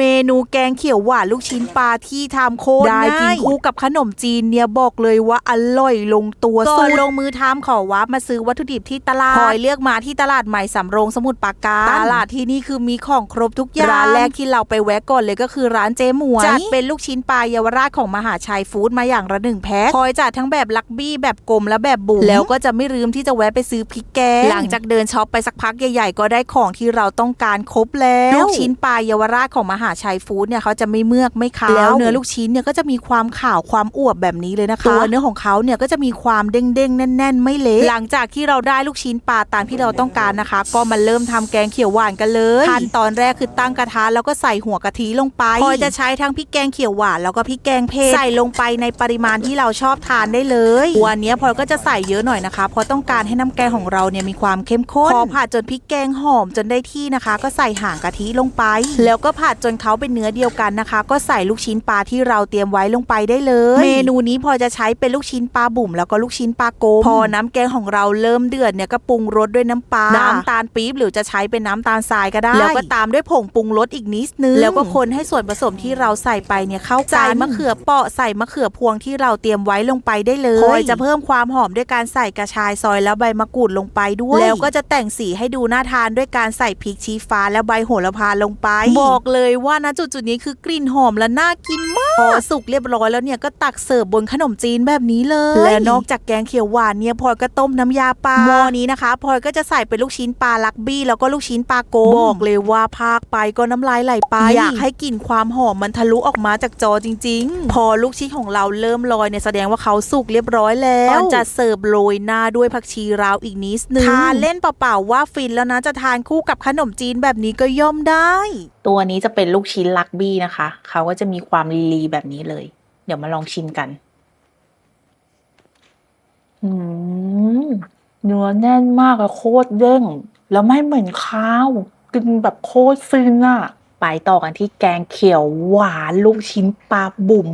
เมนูแกงเขียวหวานลูกชิ้นปลาที่ทำโคตรได้ง่ายกินคู่คู่กับขนมจีนเนี่ยบอกเลยว่าอร่อยลงตัวก่สุอนดลงมือทำขอวับมาซื้อวัตถุดิบที่ตลาดพลอยเลือกมาที่ตลาดใหม่สำโรงสมุทรปราการตลาดที่นี่คือมีของครบทุกอย่างร้านแรกที่เราไปแวะก่อนเลยก็คือร้านเจ๊หมวยจัดเป็นลูกชิ้นปลาเยาวราชของมหาชัยฟู้ดมาอย่างละหนึ่งแพ็คพลอยจัดทั้งแบบลักบี้แบบกลมและแบบบุ๋มแล้วก็จะไม่ลืมที่จะแวะไปซื้อพริกแกงหลังจากเดินช็อปไปสักพักใหญ่ ๆ ก็ได้ของที่เราต้องการครบแล้วลูกชิ้นปลาเยาวราชของมหาชัยฟู้ดเนี่ยเขาจะไม่เมือกไม่ขาวแล้วเนื้อลูกชิ้นเนี่ยก็จะมีความขาวความอวบแบบนี้เลยนะคะตัวเนื้อของเขาเนี่ยก็จะมีความเด้งๆแน่น ๆ ไม่เละหลังจากที่เราได้ลูกชิ้นปลาตามที่เราต้องการนะคะ ก็มาเริ่มทำแกงเขียวหวานกันเลยขั้นตอนแรกคือตั้งกระทะแล้วก็ใส่หัวกะทิลงไปพลอยจะใช้ทั้งพริกแกงเขียวหวานแล้วก็พริกแกงเผ็ดใส่ลงไปในปริมาณที่เราชอบทานได้เลยวันนี้พลอยก็จะใส่เยอะหน่อยนะคะ เพราะต้องการให้น้ำแกงของเราเนี่ยมีความเข้มข้นพอผัดจนพริกแกงหอมจนได้ที่นะคะ ก็ใส่ห่างกะทิลงไป แล้วก็ผัดจนเขาเป็นเนื้อเดียวกันนะคะ ก็ใส่ลูกชิ้นปลาที่เราเตรียมไว้ลงไปได้เลย เมนูนี้พลอยจะใช้เป็นลูกชิ้นปลาบุ๋มแล้วก็ลูกชิ้นปลาโกมพอน้ำแกงของเราเริ่มเดือดเนี่ยก็ปรุงรสด้วยน้ำปลาน้ำตาลปี๊บหรือจะใช้เป็นน้ำตาลทรายก็ได้ แล้วก็ตามด้วยผงปรุงรสอีกนิดนึงแล้วก็คนให้ส่วนผสมที่เราใส่ไปเนี่ยเข้ากันใส่มะเขือเปาะใส่มะเขือพวงที่เราเตรียมไว้ลงไปได้เลยพลอยจะเพิ่มความหอมด้วยการใส่กระชายซอยแล้วใบมะกรูดลงไปด้วย แล้วก็จะแต่งสีให้ดูน่าทานด้วยการใส่พริกชี้ฟ้าและใบโหระพาลงไป บอกเลยว่านะจุดๆนี้คือกลิ่นหอมและน่ากินมากพอสุกเรียบร้อยแล้วเนี่ยก็ตักเสิร์ฟบนขนมจีนแบบนี้เลย และนอกจากแกงเขียวหวานเนี่ยพลอยก็ต้มน้ำยาปลาหม้อนี้นะคะพลอยก็จะใส่เป็นลูกชิ้นปลาลักบี้แล้วก็ลูกชิ้นปลาโกมบอกเลยว่าพากไปก็น้ำลายไหลไปอยากให้กลิ่นความหอมมันทะลุออกมาจากจอจริง ๆ พอลูกชิ้นของเราเริ่มลอยเนี่ยแสดงว่าเขาสุกเรียบร้อยแล้วก่อนจะเสิร์ฟโรยหน้าด้วยผักชีราวอีกนิดนึงทานเล่นเปล่าๆว่าฟินแล้วนะจะทานคู่กับขนมจีนแบบนี้ก็ย่อมได้ตัวนี้จะเป็นลูกชิ้นลักบี้นะคะ เขาก็จะมีความลีๆแบบนี้เลย เดี๋ยวมาลองชิมกัน อืมเนื้อแน่นมากอะโคตรเด้ง แล้วไม่เหมือนข้าวกินแบบโคตรฟินอะไปต่อกันที่แกงเขียวหวานลูกชิ้นปลาบุ๋ม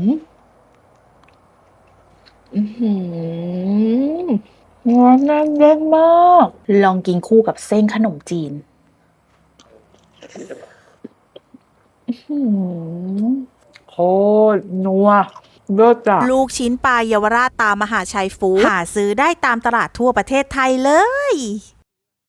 อือหือเนื้อแน่นเด้งมาก ลองกินคู่กับเส้นขนมจีน โคตรนัวเลิศจ้ะลูกชิ้นปลาเยาวราชตามมหาชัยฟูดหาซื้อได้ตามตลาดทั่วประเทศไทยเลย